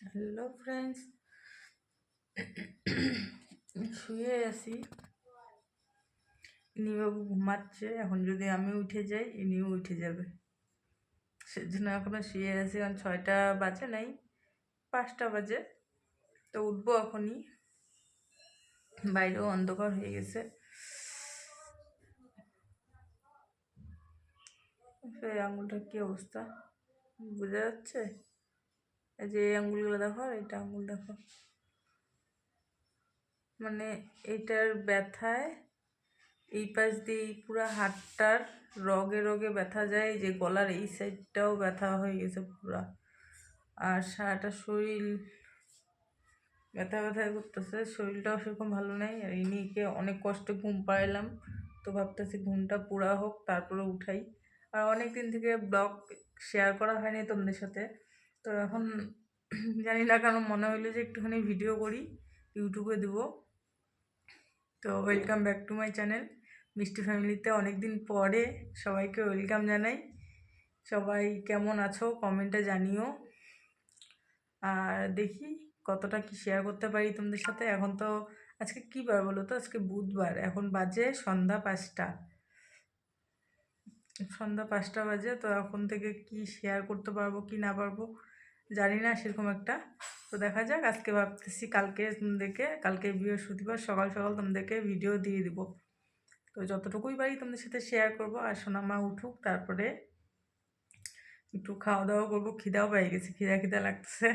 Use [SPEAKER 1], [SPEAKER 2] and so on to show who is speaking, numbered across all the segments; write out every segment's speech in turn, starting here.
[SPEAKER 1] Hello friends শুয়ে আছি। ইনিবাবু ঘুমাচ্ছে। এখন যদি আমি উঠে যাই, ইনিও উঠে যাবে। সেজন্য এখনও শুয়ে আছি। কারণ ছয়টা বাজে নাই, পাঁচটা বাজে। তো উঠবো এখনই। বাইরেও অন্ধকার হয়ে গেছে। আঙুলটার কী অবস্থা? বোঝা যাচ্ছে? যে আঙুলগুলো দেখো এইটা আঙুল দেখো। মানে এইটার ব্যথায় এই পাশ দিয়ে পুরো হাতটার রগে রগে ব্যথা যায় যে গলার এই সাইডটাও ব্যথা হয়ে গেছে পুরা। আর সারাটা শরীর ব্যথা ব্যথা করতেছে, শরীরটাও সেরকম ভালো নেই। আর ইনিকে অনেক কষ্টে ঘুম পাড়াইলাম, তো ভাবতেছি ঘুমটা পুরা হোক, তারপরে উঠাই। আর অনেক দিন থেকে ব্লগ শেয়ার করা হয়নি তোমাদের সাথে। তো এখন জানি না কেন মনে হইল যে একটুখানি ভিডিও করি ইউটিউবে দেবো। তো welcome back to my channel মিষ্টি ফ্যামিলিতে অনেক দিন পরে সবাইকে ওয়েলকাম জানাই। সবাই কেমন আছো কমেন্টে জানিও। আর দেখি কতটা কি শেয়ার করতে পারি তোমাদের সাথে। এখন তো আজকে কী বার বলো তো? আজকে বুধবার, এখন বাজে সন্ধ্যা পাঁচটা। সন্ধ্যা পাঁচটা বাজে, তো এখন থেকে কি শেয়ার করতে পারব, কি না পারব, জানি না, সেরকম একটা। তো দেখা যাক, আজকে ভাবতেছি কালকে তোমাদেরকে, কালকে বৃহস্পতিবার, সকাল সকাল তোমাদেরকে ভিডিও দিয়ে দিব। তো যতটুকুই পারি তোমাদের সাথে শেয়ার করব, আর সোনামা উঠুক, তারপরে একটু খাওয়া দাওয়া করব, খিদাও পেয়ে গেছে, খিদা খিদা লাগতেছে।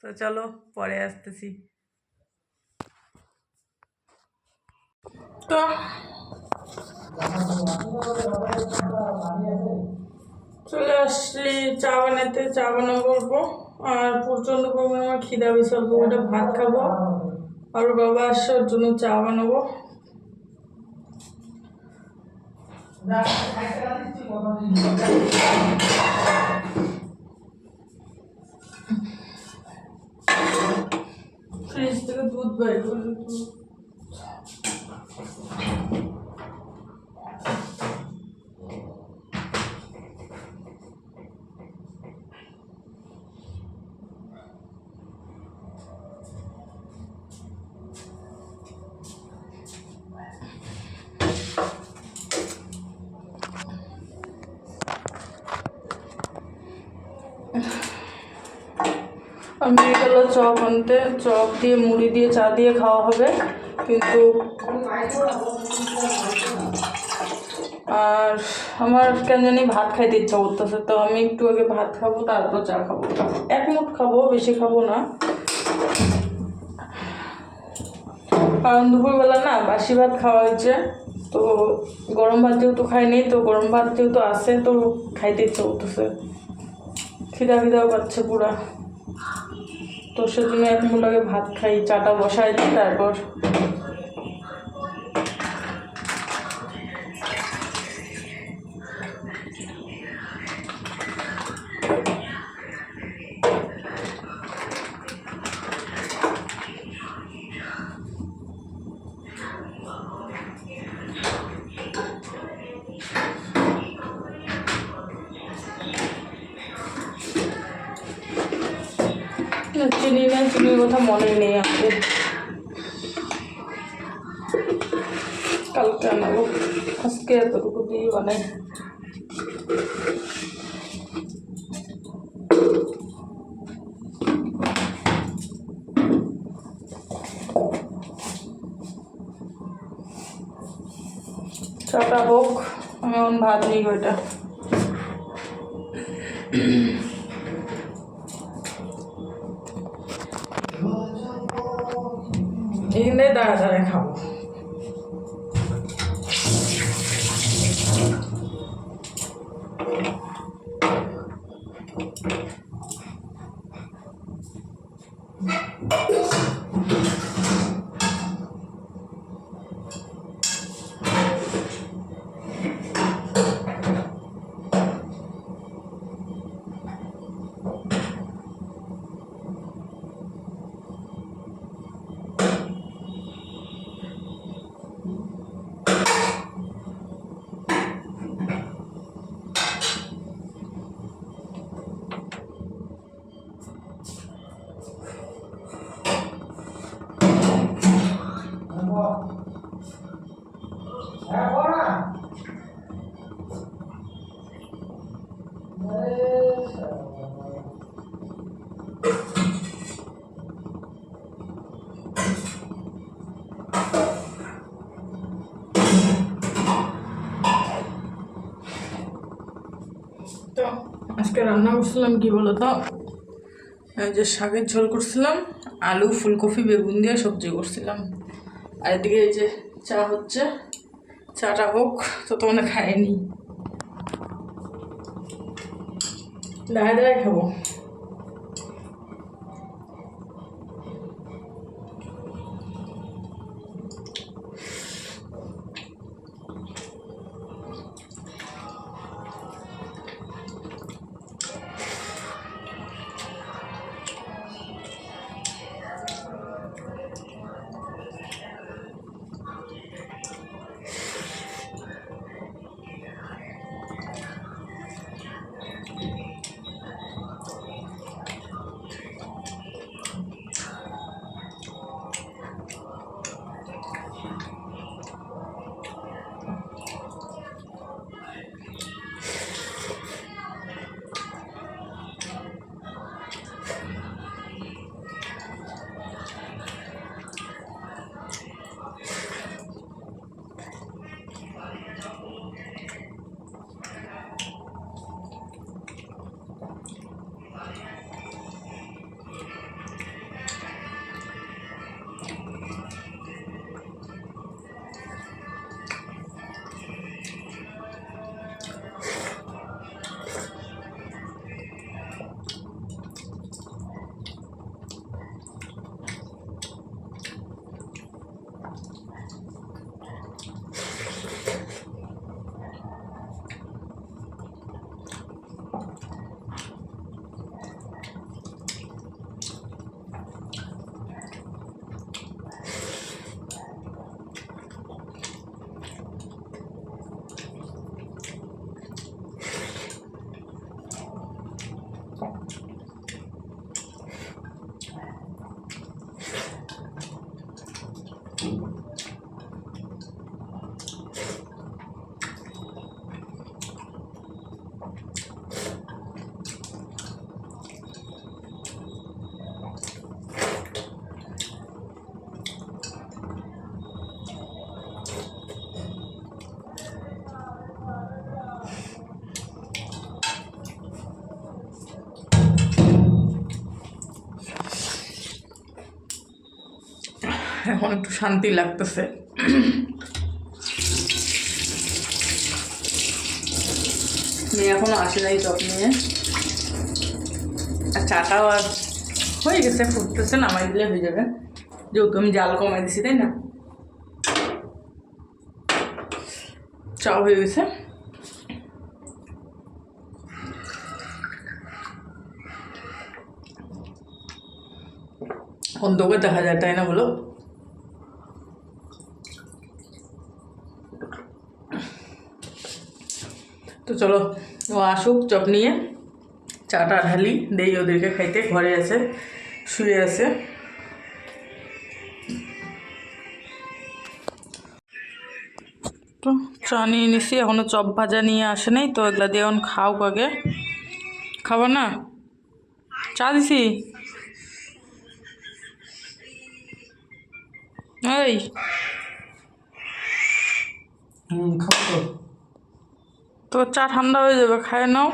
[SPEAKER 1] তো চলো, পরে আসতেছি। তো চলে আসছি চা বানাতে চা বানাবো বলব আর প্রচণ্ড পরিমাণে আমার খিদা বেশি অল্প করে ভাত খাব। আর বাবা আসছে, ওর জন্য চা বানাবো। ফ্রিজ থেকে দুধ বাইর করে দুধ আমি গেল চপ আনতে, চপ দিয়ে, মুড়ি দিয়ে, চা দিয়ে খাওয়া হবে। কিন্তু আর আমার কেন জানি ভাত খাইতে ইচ্ছা করতেছে, তো আমি একটু আগে ভাত খাব, তারপর চা খাব। এক মুঠ খাব, বেশি খাব না। কারণ দুপুরবেলা না বাসি ভাত খাওয়া হয়েছে, তো গরম ভাত যেহেতু খাইনি, তো গরম ভাত যেহেতু আসে তো খাইতে ইচ্ছা করতেছে। খিদা খিদাও পাচ্ছে পুরা। তো সাথে এক মুঠ ভাত খাই চাটা বসাই তারপর কথা মনে নেই আমাদের। কালকে আনাবো। আজকে এতটুকু দিয়ে বানাই। চাটা হোক, আমি ভাত নিই ওইটা রান্না করছিলাম কি বলো তো যে শাকের ঝোল করছিলাম, আলু, ফুলকপি, বেগুন দিয়ে সবজি করছিলাম। আর এদিকে এই যে চা হচ্ছে, চাটা হোক, তো তো মানে খায়নি দাঁড়ায় দাঁড়ায় খাব। একটু শান্তি লাগতেছে। মেয়ে এখনও আসে নাই চপ নিয়ে। আর চাটাও আর হয়ে গেছে, ফুটতেছে, নামাই দিলে হয়ে যাবে। যেহেতু আমি জাল কমাই দিছি, তাই না? চাও হয়ে গেছে। অন্ধকার দেখা যায়, তাই না বলো? তো চলো, ও আসুক, চপ নিয়ে। চাটা ঢালি দেই ওদেরকে খাইতে, ঘরে আছে, শুয়ে আছে। তো চা নিয়ে নিছি, এখনও চপ ভাজা নিয়ে আসে নাই, তো এগুলা দিয়ে এখন খাও আগে। খাব না? চা দিছি? এই।
[SPEAKER 2] খাব তো
[SPEAKER 1] চা ঠান্ডা হয়ে যাবে, খায় নাও।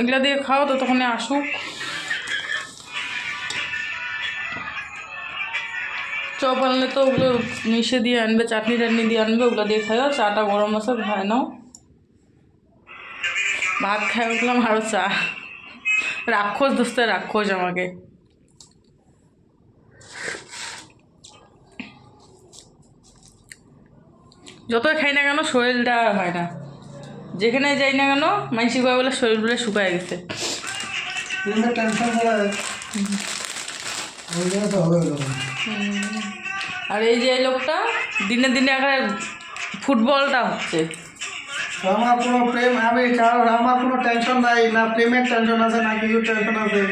[SPEAKER 1] এগুলা দিয়ে খাও, তো তখন আসুক চপ আনলে তো ওগুলো মিশে দিয়ে আনবে, চাটনি টাটনি দিয়ে আনবে, ওগুলো দিয়ে খাইও। চাটা গরম আছে, খায় নাও। ভাত খাই উঠলাম আরও চা। রাক্ষস, দোস্তে, রাক্ষস আমাকে। যতই খাই না কেন শরীরটা হয় না। যেখানে যাই না কেন মানসিক কয় বলে শরীর বলে শুকায় গেছে। আর এই যে এই লোকটা দিনে দিনে একটা ফুটবলটা হচ্ছে।
[SPEAKER 2] আমার কোনো প্রেম আমি কারোর আমার কোনো টেনশন নাই। না প্রেমের টেনশন আছে না কিছু টেনশন আছে।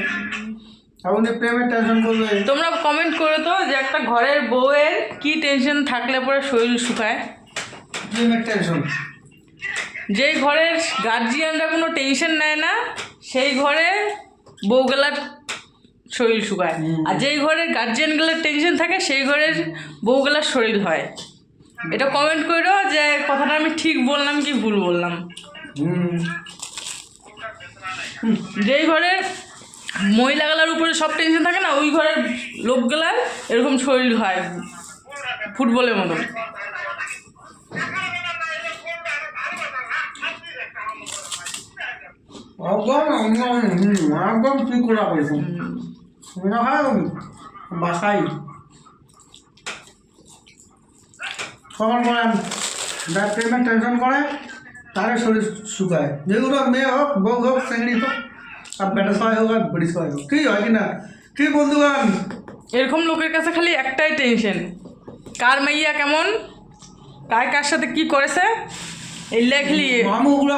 [SPEAKER 2] আপনি প্রেমের টেনশন করবে।
[SPEAKER 1] তোমরা কমেন্ট করে তো যে একটা ঘরের বউয়ের কি টেনশন থাকলে পরে শরীর শুকায়।
[SPEAKER 2] প্রেমের টেনশন
[SPEAKER 1] যেই ঘরের গার্জিয়ানরা কোনো টেনশন নেয় না সেই ঘরে বউগুলার শরীর শুকায়। আর যেই ঘরের গার্জিয়ানগুলোর টেনশন থাকে সেই ঘরের বউগুলার শরীর হয়। এটা কমেন্ট করো যে কথাটা আমি ঠিক বললাম কি ভুল বললাম? যেই ঘরের মহিলাগুলার উপরে সব টেনশন থাকে না ওই ঘরের লোকগুলার এরকম শরীর হয় ফুটবলের মতন।
[SPEAKER 2] একদম একদম ঠিক করা করেছ বাসাই সবার করেন যার প্রেমের টেনশন করে তারে শরীর শুকায়। যেগুলো মেয়ে হোক বউ হোক হোক আর বেটা সবাই হোক আর বড়ি সবাই হোক। কি হয় কি না? কি বন্ধুগণ
[SPEAKER 1] এরকম লোকের কাছে খালি একটাই টেনশন কার মাইয়া কেমন? কার কার সাথে কি করেছে? এলে খালি
[SPEAKER 2] মামুগুলো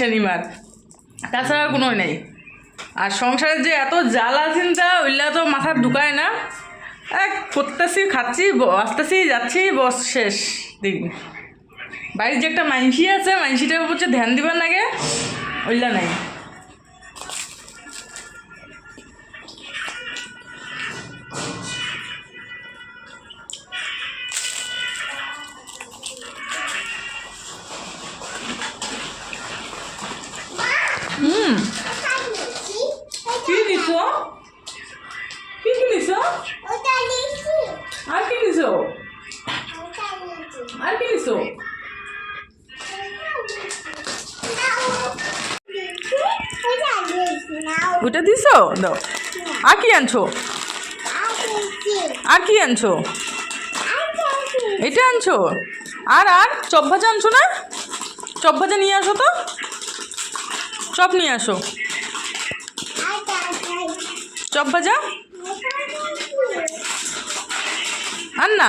[SPEAKER 2] ধরে না
[SPEAKER 1] এলে খালি এলে খালি টেনশন ইমার তাছাড়া কোনো নেই। আর সংসারের যে এত জ্বালা চিন্তা ওইলা তো মাথার ঢুকায় না। এক করতেছি, খাচ্ছি আসতেছি, যাচ্ছি, বস, শেষ দিন। বাড়ির যে একটা মানসি আছে, মানসিটার উপর ধ্যান দিবার লাগে ওইলা নাই। আনছো? আর কি আনছো? এটা আনছো? আর আর? চপ ভাজা আনছো না? চপ ভাজা নিয়ে আসো তো। চপ নিয়ে আসো। চপ ভাজা? আন না।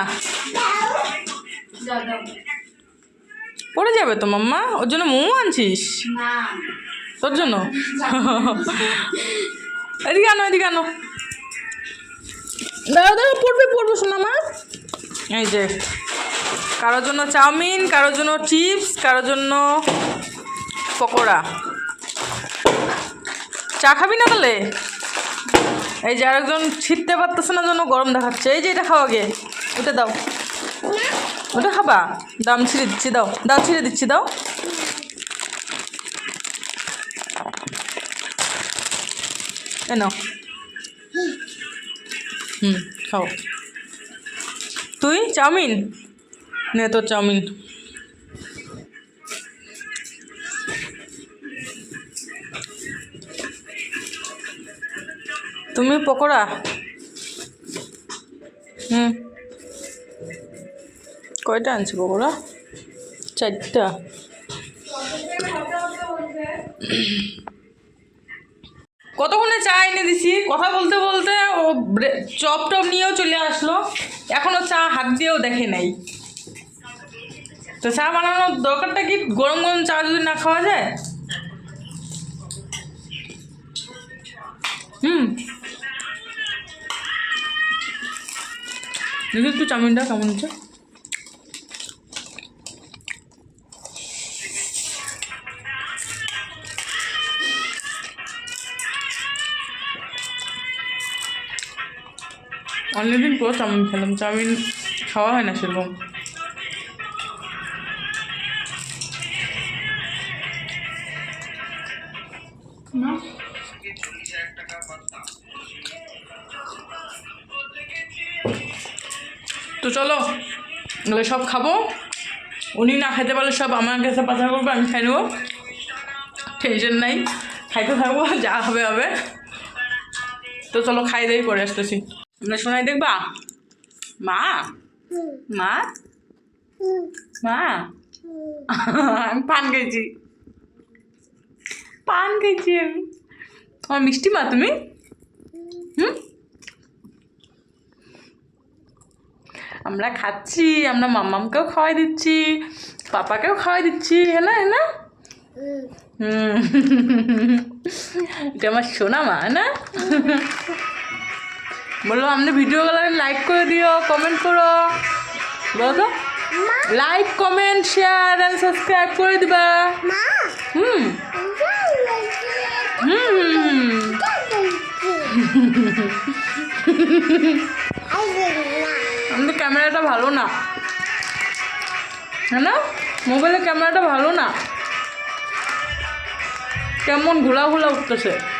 [SPEAKER 1] পড়ে যাবে তো মাম্মা? ওর জন্য মোমো আনছিস? তোর জন্য? এদিকে আনো এদিকে আনো। দাঁড়া দাঁড়া পড়বে পড়বে শোনা মা। এই যে, কারোর জন্য চাউমিন, কারোর জন্য চিপস, কারোর জন্য পকোড়া। চা খাবি না তাহলে এই যে আরেকজন ছিটতে পারতেছে না জন্য গরম দেখাচ্ছে। এই যে এটা খাওয়া গে ওটা দাও। ওটা খাবা? দাম ছিঁড়ে দিচ্ছি, দাও। দাও, ছিঁড়ে দিচ্ছি, দাও। এ নাও। হুম খাও। তুই? চাউমিন? নে তোর চাউমিন। তুমি পকোড়া? হুম। কয়টা আনছি পকোড়া? চারটা। কতক্ষণে চা এনে দিছি? কথা বলতে বলতে ও চপ টপ নিয়েও চলে আসলো। এখনও চা হাত দিয়েও দেখে নাই। তো চা বানানোর দরকারটা কি? গরম গরম চা যদি না খাওয়া যায়? হুম। দেখি একটু চাউমিনটা কেমন হচ্ছে? অনেকদিন পর চাউমিন খেলাম। চাউমিন খাওয়া হয় না সেরকম। তো চলো এগুলো সব খাব। উনি না খেতে পারলে সব আমার কাছে পাচার করবে আমি খাই নেব। টেনশন নাই। খাইতে থাকব যা হবে হবে। তো চলো খাই দেই করে আসতেছি। আমরা শোনাই দেখবা? মা? মা? মা? আমি পান খেয়েছি। পান খেয়েছি আমি। তোমার মিষ্টি মা তুমি? হুম? আমরা খাচ্ছি, আমরা মাম্মামকেও খাওয়াই দিচ্ছি, পাপাকেও খাওয়াই দিচ্ছি হ্যাঁ না হ্যাঁ এটা আমার সোনা মা না? বলো আমাদের ভিডিওগুলো লাইক করে দিও কমেন্ট করো। বলো তো। Like comment share and subscribe করে দিবা। হুম। হুম। হুম আমাদের ক্যামেরাটা ভালো না। হ্যাঁ না? মোবাইলের ক্যামেরাটা ভালো না। কেমন ঘোলা ঘোলা উঠতেছে।